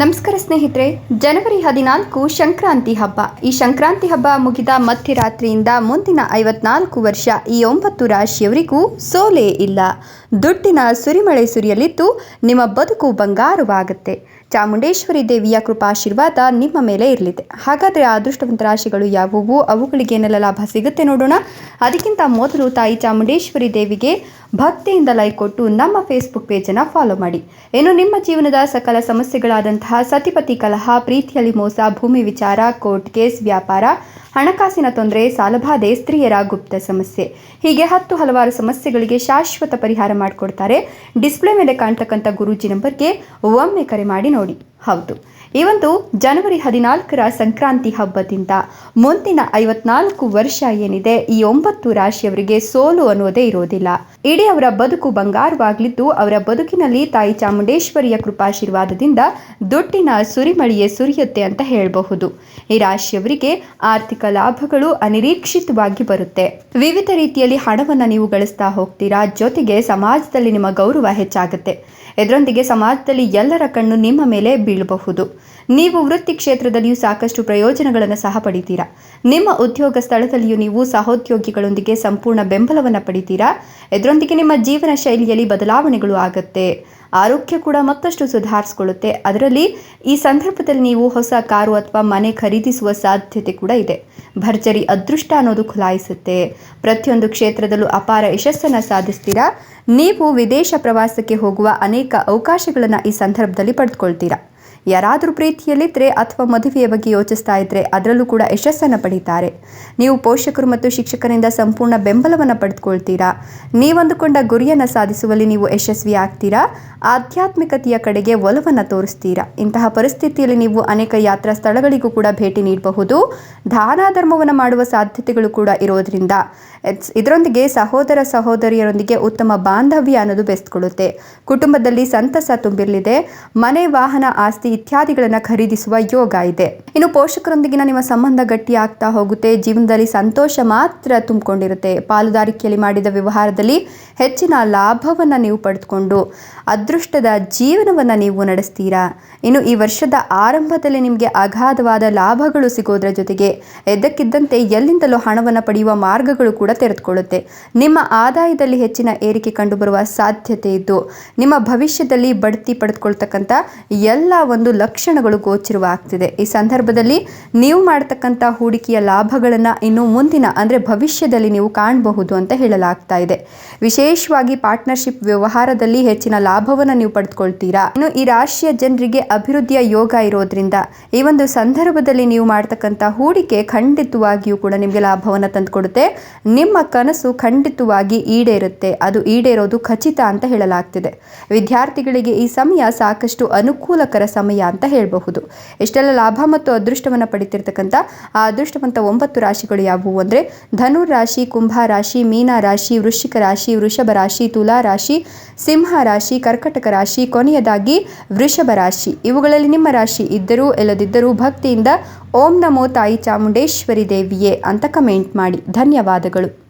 ನಮಸ್ಕಾರ ಸ್ನೇಹಿತರೆ, ಜನವರಿ ಹದಿನಾಲ್ಕು ಸಂಕ್ರಾಂತಿ ಹಬ್ಬ. ಈ ಸಂಕ್ರಾಂತಿ ಹಬ್ಬ ಮುಗಿದ ಮಧ್ಯರಾತ್ರಿಯಿಂದ ಮುಂದಿನ ಐವತ್ನಾಲ್ಕು ವರ್ಷ ಈ ಒಂಬತ್ತು ರಾಶಿಯವರಿಗೂ ಸೋಲೇ ಇಲ್ಲ. ದುಡ್ಡಿನ ಸುರಿಮಳೆ ಸುರಿಯಲಿದ್ದು ನಿಮ್ಮ ಬದುಕು ಬಂಗಾರವಾಗುತ್ತೆ. ಚಾಮುಂಡೇಶ್ವರಿ ದೇವಿಯ ಕೃಪಾಶೀರ್ವಾದ ನಿಮ್ಮ ಮೇಲೆ ಇರಲಿದೆ. ಹಾಗಾದರೆ ಅದೃಷ್ಟವಂತ ರಾಶಿಗಳು ಯಾವುವು? ಅವುಗಳಿಗೆ ಏನೆಲ್ಲ ಲಾಭ ಸಿಗುತ್ತೆ ನೋಡೋಣ. ಅದಕ್ಕಿಂತ ಮೊದಲು ತಾಯಿ ಚಾಮುಂಡೇಶ್ವರಿ ದೇವಿಗೆ ಭಕ್ತಿಯಿಂದ ಲೈಕ್ ಕೊಟ್ಟು ನಮ್ಮ ಫೇಸ್ಬುಕ್ ಪೇಜನ್ನು ಫಾಲೋ ಮಾಡಿ. ಇನ್ನು ನಿಮ್ಮ ಜೀವನದ ಸಕಲ ಸಮಸ್ಯೆಗಳಾದಂತಹ ಸತಿಪತಿ ಕಲಹ, ಪ್ರೀತಿಯಲ್ಲಿ ಮೋಸ, ಭೂಮಿ ವಿಚಾರ, ಕೋರ್ಟ್ ಕೇಸ್, ವ್ಯಾಪಾರ, ಹಣಕಾಸಿನ ತೊಂದರೆ, ಸಾಲಬಾಧೆ, ಸ್ತ್ರೀಯರ ಗುಪ್ತ ಸಮಸ್ಯೆ ಹೀಗೆ ಹತ್ತು ಹಲವಾರು ಸಮಸ್ಯೆಗಳಿಗೆ ಶಾಶ್ವತ ಪರಿಹಾರ ಮಾಡಿಕೊಡ್ತಾರೆ. ಡಿಸ್ಪ್ಲೇ ಮೇಲೆ ಕಾಣ್ತಕ್ಕಂಥ ಗುರೂಜಿ ನಂಬರ್ಗೆ ಒಮ್ಮೆ ಕರೆ ಮಾಡಿ ನೋಡಿ. ಹೌದು. ಒಂದು ಜನವರಿ ಹದಿನಾಲ್ಕರ ಸಂಕ್ರಾಂತಿ ಹಬ್ಬದಿಂದ ಮುಂದಿನ ಐವತ್ನಾಲ್ಕು ವರ್ಷ ಏನಿದೆ, ಈ ಒಂಬತ್ತು ರಾಶಿಯವರಿಗೆ ಸೋಲು ಅನ್ನೋದೇ ಇರೋದಿಲ್ಲ. ಇಡೀ ಅವರ ಬದುಕು ಬಂಗಾರವಾಗಲಿದ್ದು, ಅವರ ಬದುಕಿನಲ್ಲಿ ತಾಯಿ ಚಾಮುಂಡೇಶ್ವರಿಯ ಕೃಪಾಶೀರ್ವಾದದಿಂದ ದುಡ್ಡಿನ ಸುರಿಮಳಿಯೇ ಸುರಿಯುತ್ತೆ ಅಂತ ಹೇಳಬಹುದು. ಈ ರಾಶಿಯವರಿಗೆ ಆರ್ಥಿಕ ಲಾಭಗಳು ಅನಿರೀಕ್ಷಿತವಾಗಿ ಬರುತ್ತೆ. ವಿವಿಧ ರೀತಿಯಲ್ಲಿ ಹಣವನ್ನು ನೀವು ಗಳಿಸ್ತಾ ಹೋಗ್ತೀರಾ, ಜೊತೆಗೆ ಸಮಾಜದಲ್ಲಿ ನಿಮ್ಮ ಗೌರವ ಹೆಚ್ಚಾಗುತ್ತೆ. ಇದರೊಂದಿಗೆ ಸಮಾಜದಲ್ಲಿ ಎಲ್ಲರ ಕಣ್ಣು ನಿಮ್ಮ ಮೇಲೆ ಬೀಳಬಹುದು ನೀವು ವೃತ್ತಿ ಕ್ಷೇತ್ರದಲ್ಲಿಯೂ ಸಾಕಷ್ಟು ಪ್ರಯೋಜನಗಳನ್ನು ಸಹ ಪಡಿತೀರಾ? ನಿಮ್ಮ ಉದ್ಯೋಗ ಸ್ಥಳದಲ್ಲಿಯೂ ನೀವು ಸಹೋದ್ಯೋಗಿಗಳೊಂದಿಗೆ ಸಂಪೂರ್ಣ ಬೆಂಬಲವನ್ನು ಪಡಿತೀರಾ? ಇದರೊಂದಿಗೆ ನಿಮ್ಮ ಜೀವನ ಶೈಲಿಯಲ್ಲಿ ಬದಲಾವಣೆಗಳು ಆಗುತ್ತೆ. ಆರೋಗ್ಯ ಕೂಡ ಮತ್ತಷ್ಟು ಸುಧಾರಿಸ್ಕೊಳ್ಳುತ್ತೆ. ಅದರಲ್ಲಿ ಈ ಸಂದರ್ಭದಲ್ಲಿ ನೀವು ಹೊಸ ಕಾರು ಅಥವಾ ಮನೆ ಖರೀದಿಸುವ ಸಾಧ್ಯತೆ ಕೂಡ ಇದೆ. ಭರ್ಜರಿ ಅದೃಷ್ಟ ಅನ್ನೋದು ಖುಲಾಯಿಸುತ್ತೆ. ಪ್ರತಿಯೊಂದು ಕ್ಷೇತ್ರದಲ್ಲೂ ಅಪಾರ ಯಶಸ್ಸನ್ನು ಸಾಧಿಸ್ತೀರಾ? ನೀವು ವಿದೇಶ ಪ್ರವಾಸಕ್ಕೆ ಹೋಗುವ ಅನೇಕ ಅವಕಾಶಗಳನ್ನು ಈ ಸಂದರ್ಭದಲ್ಲಿ ಪಡೆದುಕೊಳ್ತೀರಾ? ಯಾರಾದರೂ ಪ್ರೀತಿಯಲ್ಲಿದ್ದರೆ ಅಥವಾ ಮದುವೆಯ ಬಗ್ಗೆ ಯೋಚಿಸ್ತಾ ಇದ್ದರೆ ಅದರಲ್ಲೂ ಕೂಡ ಯಶಸ್ಸನ್ನು ಪಡೀತಾರೆ. ನೀವು ಪೋಷಕರು ಮತ್ತು ಶಿಕ್ಷಕರಿಂದ ಸಂಪೂರ್ಣ ಬೆಂಬಲವನ್ನು ಪಡೆದುಕೊಳ್ತೀರಾ? ನೀವಂದುಕೊಂಡ ಗುರಿಯನ್ನು ಸಾಧಿಸುವಲ್ಲಿ ನೀವು ಯಶಸ್ವಿ ಆಗ್ತೀರಾ? ಆಧ್ಯಾತ್ಮಿಕತೆಯ ಕಡೆಗೆ ಒಲವನ್ನು ತೋರಿಸ್ತೀರಾ? ಇಂತಹ ಪರಿಸ್ಥಿತಿಯಲ್ಲಿ ನೀವು ಅನೇಕ ಯಾತ್ರಾ ಸ್ಥಳಗಳಿಗೂ ಕೂಡ ಭೇಟಿ ನೀಡಬಹುದು. ದಾನ ಧರ್ಮವನ್ನು ಮಾಡುವ ಸಾಧ್ಯತೆಗಳು ಕೂಡ ಇರೋದ್ರಿಂದ ಇದರೊಂದಿಗೆ ಸಹೋದರ ಸಹೋದರಿಯರೊಂದಿಗೆ ಉತ್ತಮ ಬಾಂಧವ್ಯ ಅನ್ನೋದು ಬೆಸ್ಕೊಳ್ಳುತ್ತೆ ಕುಟುಂಬದಲ್ಲಿ ಸಂತಸ ತುಂಬಿರಲಿದೆ. ಮನೆ ವಾಹನ ಆಸ್ತಿ ಇತ್ಯಾದಿಗಳನ್ನು ಖರೀದಿಸುವ ಯೋಗ ಇದೆ. ಇನ್ನು ಪೋಷಕರೊಂದಿಗಿನ ನಿಮ್ಮ ಸಂಬಂಧ ಗಟ್ಟಿಯಾಗ್ತಾ ಹೋಗುತ್ತೆ. ಜೀವನದಲ್ಲಿ ಸಂತೋಷ ಮಾತ್ರ ತುಂಬಿಕೊಂಡಿರುತ್ತೆ. ಪಾಲುದಾರಿಕೆಯಲ್ಲಿ ಮಾಡಿದ ವ್ಯವಹಾರದಲ್ಲಿ ಹೆಚ್ಚಿನ ಲಾಭವನ್ನು ನೀವು ಪಡೆದುಕೊಂಡು ಅದೃಷ್ಟದ ಜೀವನವನ್ನು ನೀವು ನಡೆಸ್ತೀರಾ? ಇನ್ನು ಈ ವರ್ಷದ ಆರಂಭದಲ್ಲಿ ನಿಮಗೆ ಅಗಾಧವಾದ ಲಾಭಗಳು ಸಿಗೋದ್ರ ಜೊತೆಗೆ ಎದ್ದಕ್ಕಿದ್ದಂತೆ ಎಲ್ಲಿಂದಲೂ ಹಣವನ್ನು ಪಡೆಯುವ ಮಾರ್ಗಗಳು ಕೂಡ ತೆರೆದುಕೊಳ್ಳುತ್ತೆ. ನಿಮ್ಮ ಆದಾಯದಲ್ಲಿ ಹೆಚ್ಚಿನ ಏರಿಕೆ ಕಂಡುಬರುವ ಸಾಧ್ಯತೆ ಇದ್ದು, ನಿಮ್ಮ ಭವಿಷ್ಯದಲ್ಲಿ ಬಡ್ತಿ ಪಡೆದುಕೊಳ್ತಕ್ಕಂಥ ಎಲ್ಲ ಒಂದು ಲಕ್ಷಣಗಳು ಗೋಚರವಾಗ್ತಿದೆ. ಈ ಸಂದರ್ಭದಲ್ಲಿ ನೀವು ಮಾಡ್ತಕ್ಕಂಥ ಹೂಡಿಕೆಯ ಲಾಭಗಳನ್ನು ಇನ್ನು ಮುಂದಿನ, ಅಂದರೆ ಭವಿಷ್ಯದಲ್ಲಿ ನೀವು ಕಾಣಬಹುದು ಅಂತ ಹೇಳಲಾಗ್ತಾ ಇದೆ. ವಿಶೇಷವಾಗಿ ಪಾರ್ಟ್ನರ್ಶಿಪ್ ವ್ಯವಹಾರದಲ್ಲಿ ಹೆಚ್ಚಿನ ಲಾಭವನ್ನು ನೀವು ಪಡೆದುಕೊಳ್ತೀರಾ ಇನ್ನು ಈ ರಾಶಿಯ ಜನರಿಗೆ ಅಭಿವೃದ್ಧಿಯ ಯೋಗ ಇರೋದ್ರಿಂದ ಈ ಒಂದು ಸಂದರ್ಭದಲ್ಲಿ ನೀವು ಮಾಡ್ತಕ್ಕಂಥ ಹೂಡಿಕೆ ಖಂಡಿತವಾಗಿಯೂ ಕೂಡ ನಿಮಗೆ ಲಾಭವನ್ನು ತಂದುಕೊಡುತ್ತೆ. ನಿಮ್ಮ ಕನಸು ಖಂಡಿತವಾಗಿ ಈಡೇರುತ್ತೆ. ಅದು ಈಡೇರೋದು ಖಚಿತ ಅಂತ ಹೇಳಲಾಗ್ತಿದೆ. ವಿದ್ಯಾರ್ಥಿಗಳಿಗೆ ಈ ಸಮಯ ಸಾಕಷ್ಟು ಅನುಕೂಲಕರ ಸಮಯ ಅಂತ ಹೇಳಬಹುದು. ಇಷ್ಟೆಲ್ಲ ಲಾಭ ಮತ್ತು ಅದೃಷ್ಟವನ್ನು ಪಡಿತಿರ್ತಕ್ಕಂಥ ಆ ಅದೃಷ್ಟವಂತ ಒಂಬತ್ತು ರಾಶಿಗಳು ಯಾವುವು ಅಂದರೆ ಧನು ರಾಶಿ, ಕುಂಭ ರಾಶಿ, ಮೀನ ರಾಶಿ, ವೃಶ್ಚಿಕ ರಾಶಿ, ವೃಷಭ ರಾಶಿ, ತುಲಾ ರಾಶಿ, ಸಿಂಹ ರಾಶಿ, ಕರ್ಕಟಕ ರಾಶಿ, ಕೊನೆಯದಾಗಿ ವೃಷಭ ರಾಶಿ. ಇವುಗಳಲ್ಲಿ ನಿಮ್ಮ ರಾಶಿ ಇದ್ದರೂ ಇಲ್ಲದಿದ್ದರೂ ಭಕ್ತಿಯಿಂದ ಓಂ ನಮೋ ತಾಯಿ ಚಾಮುಂಡೇಶ್ವರಿ ದೇವಿಯೇ ಅಂತ ಕಮೆಂಟ್ ಮಾಡಿ. ಧನ್ಯವಾದಗಳು.